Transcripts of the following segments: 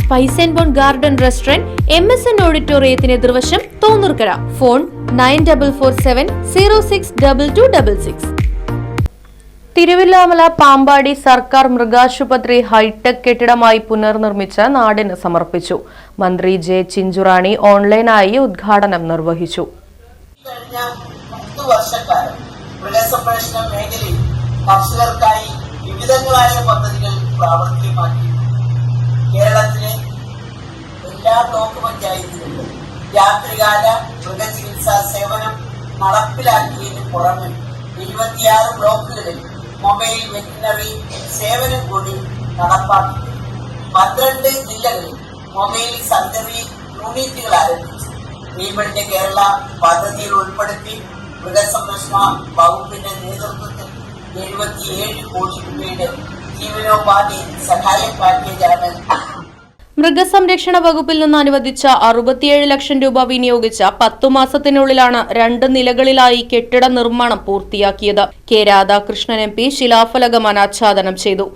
Spice and bone garden restaurant M S N ഓഡിറ്റോറിയത്തിന് എതിർവശം Thonnurkara. Phone nine double four seven zero six double two double six. Thiruvilwamala Pampady സർക്കാർ മൃഗാശുപത്രി hi tech കെട്ടിടമായി പുനർനിർമ്മിച്ച് നാടിന് സമർപ്പിച്ചു. മന്ത്രി J Chinchu Rani ഓൺലൈനായി ഉദ്ഘാടനം നിർവഹിച്ചു. മൃഗസംരക്ഷണ മേഖലയിൽ കർഷകർക്കായി വിവിധങ്ങളായ പദ്ധതികൾ പ്രാവർത്തികമാക്കി കേരളത്തിലെ എല്ലാ ബ്ലോക്ക് പഞ്ചായത്തുകളിലും രാത്രികാല മൃഗചികിത്സാ സേവനം നടപ്പിലാക്കിയതിന് പുറമെ ഇരുപത്തിയാറ് ബ്ലോക്കുകളിൽ മൊബൈൽ വെറ്റിനറി സേവനം കൂടി നടപ്പാക്കി പന്ത്രണ്ട് ജില്ലകളിൽ മൊബൈൽ സർജറി യൂണിറ്റുകൾ ആരംഭിച്ചു. റീബിൽഡ് കേരള പദ്ധതിയിൽ ഉൾപ്പെടുത്തി മൃഗസംരക്ഷണ വകുപ്പിന്റെ നേതൃത്വത്തിൽ എഴുപത്തിയേഴ് കോടി രൂപയുടെ ജീവനോപാധി സഹായ പാക്കേജാണ് മൃഗസംരക്ഷണ വകുപ്പിൽ നിന്ന് അനുവദിച്ച അറുപത്തിയേഴ് ലക്ഷം രൂപ വിനിയോഗിച്ച പത്തു മാസത്തിനുള്ളിലാണ് രണ്ട് നിലകളിലായി കെട്ടിട നിർമ്മാണം പൂർത്തിയാക്കിയത്. കെ രാധാകൃഷ്ണൻ എം പി ശിലാഫലകം അനാച്ഛാദനം ചെയ്തു.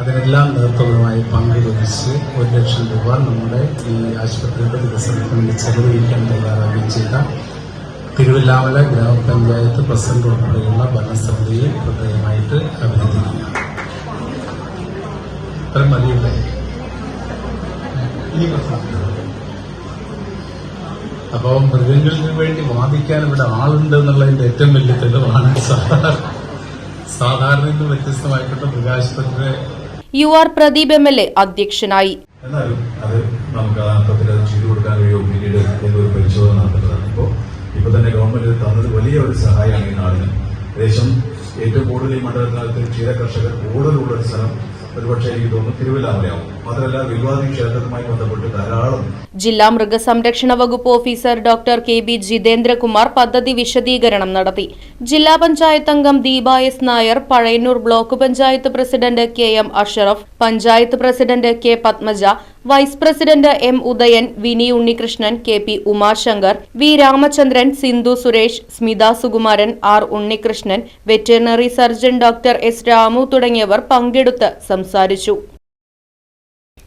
അതിനെല്ലാം നേതൃത്വവുമായി പങ്കുവഹിച്ച് ഒരു ലക്ഷം രൂപ നമ്മുടെ ഈ ആശുപത്രിയുടെ വികസനത്തിന് ചെലവഴിക്കാൻ തയ്യാറാകുകയും ചെയ്ത തിരുവല്ലാമല ഗ്രാമപഞ്ചായത്ത് പ്രസിഡന്റ് ഉൾപ്പെടെയുള്ള ഭരണസമിതിയെ പ്രത്യേകമായിട്ട് അഭിനന്ദിക്കുന്നു. അത്രയും മതിയല്ലേ ഇനി പ്രശ്നം അപ്പോൾ മൃഗങ്ങൾക്ക് വേണ്ടി വാദിക്കാൻ ഇവിടെ ആളുണ്ട് എന്നുള്ളതിന്റെ ഏറ്റവും വലിയ തെളിവാണ്. സാധാരണ നിന്ന് വ്യത്യസ്തമായിക്കൊണ്ട് മൃഗാശുപത്രി U R Pradeep M L A അധ്യക്ഷനായി. എന്നാലും അത് നമുക്ക് ആ അർത്ഥത്തിൽ അത് ചെയ്തു കൊടുക്കാൻ കഴിയുമോ പിന്നീട് എന്നൊരു പരിശോധന നടത്തേണ്ടതാണ്. ഇപ്പോൾ ഇപ്പോൾ തന്നെ ഗവൺമെന്റ് തന്നത് വലിയ ഒരു സഹായമാണ് ഈ നാടിന്. ഏകദേശം ഏറ്റവും കൂടുതൽ ഈ മണ്ഡലത്തിനകത്ത് ക്ഷീര കർഷകർ കൂടുതലുള്ള ഒരു സ്ഥലം ഒരുപക്ഷെ എനിക്ക് തോന്നുന്നു തിരുവല്ലാമലയാവും ജില്ലാ മൃഗസംരക്ഷണ വകുപ്പ് officer doctor K B Jithendrakumar പദ്ധതി വിശദീകരണം നടത്തി. ജില്ലാ പഞ്ചായത്ത് അംഗം Deepa S Nair Pazhayannur block panchayat president K M Ashraf panchayat president K Padmaja vice president M Udayan Vini Unnikrishnan K P Umashankar V Ramachandran Sindhu Suresh Smitha Sukumaran R Unnikrishnan veterinary surgeon doctor S Ramu തുടങ്ങിയവർ പങ്കെടുത്ത് സംസാരിച്ചു.